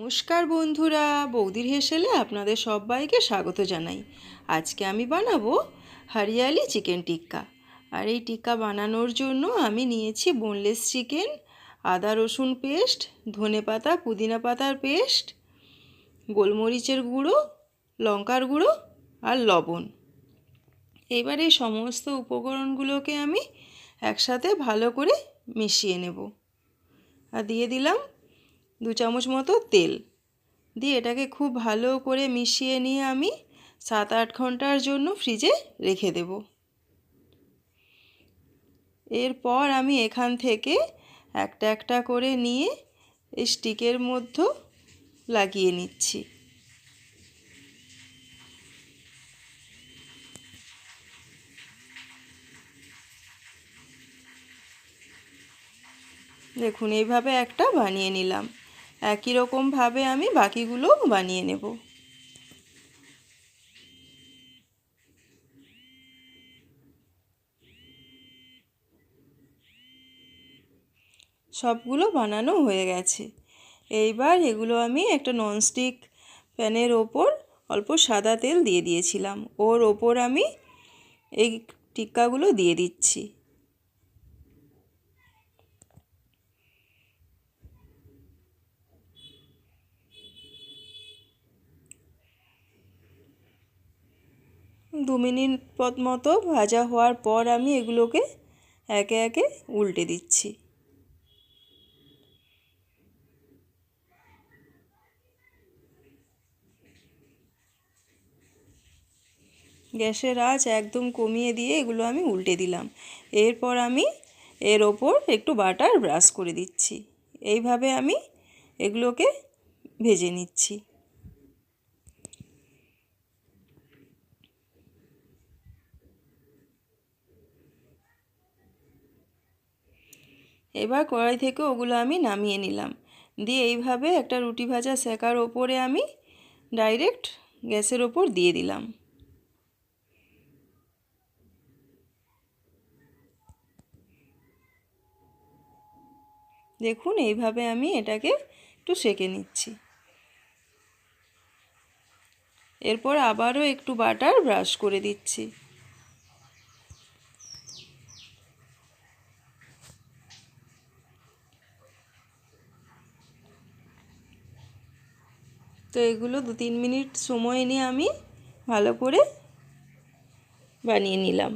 নমস্কার বন্ধুরা, বৌদির হেসেলে আপনাদের সবাইকে স্বাগত জানাই। আজকে আমি বানাবো হরিয়ালি চিকেন টিক্কা। আর এই টিক্কা বানানোর জন্য আমি নিয়েছি বোনলেস চিকেন, আদা রসুন পেস্ট, ধনে পাতা, পুদিনা পাতার পেস্ট, গোলমরিচের গুঁড়ো, লঙ্কার গুঁড়ো আর লবণ। এবার এই সমস্ত উপকরণগুলোকে আমি একসাথে ভালো করে মিশিয়ে নেব। আর দিয়ে দিলাম দু চামচ মতো তেল। দিয়ে এটাকে খুব ভালো করে মিশিয়ে নিয়ে আমি সাত আট ঘণ্টার জন্য ফ্রিজে রেখে দেব। এরপর আমি এখান থেকে একটা একটা করে নিয়ে এই স্টিকের মধ্যে লাগিয়ে নিচ্ছি। দেখুন, এইভাবে একটা বানিয়ে নিলাম। একই রকমভাবে আমি বাকিগুলো বানিয়ে নেব। সবগুলো বানানো হয়ে গেছে। এইবার এগুলো আমি একটা ননস্টিক প্যানের ওপর অল্প সাদা তেল দিয়ে দিয়েছিলাম। ওর ওপর আমি এই টিক্কাগুলো দিয়ে দিচ্ছি। দু মিনিট পথ মতো ভাজা হওয়ার পর আমি এগুলোকে একে একে উল্টে দিচ্ছি। গ্যাসের আঁচ একদম কমিয়ে দিয়ে এগুলো আমি উল্টে দিলাম। এরপর আমি এর ওপর একটু বাটার ব্রাশ করে দিচ্ছি। এইভাবে আমি এগুলোকে ভেজে নিচ্ছি। এবার কড়াই থেকে ওগুলো আমি নামিয়ে নিলাম। দিয়ে এইভাবে একটা রুটি ভাজা সেকার ওপরে আমি ডাইরেক্ট গ্যাসের ওপর দিয়ে দিলাম। দেখুন, এইভাবে আমি এটাকে একটু সেকে নিচ্ছি। এরপর আবারও একটু বাটার ব্রাশ করে দিচ্ছি। তো এগুলো দু তিন মিনিট সময় নিয়ে আমি ভালো করে বানিয়ে নিলাম।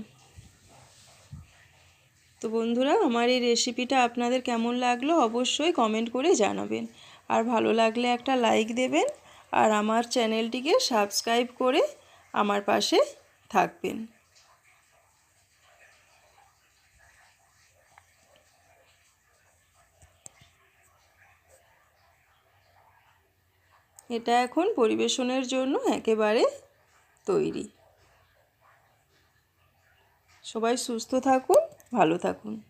তো বন্ধুরা, আমার এই রেসিপিটা আপনাদের কেমন লাগল অবশ্যই কমেন্ট করে জানাবেন। আর ভালো লাগলে একটা লাইক দেবেন আর আমার চ্যানেলটিকে সাবস্ক্রাইব করে আমার পাশে থাকবেন। এটা এখন পরিবেশনের জন্য একেবারে তৈরি। সবাই সুস্থ থাকুন ভালো থাকুন।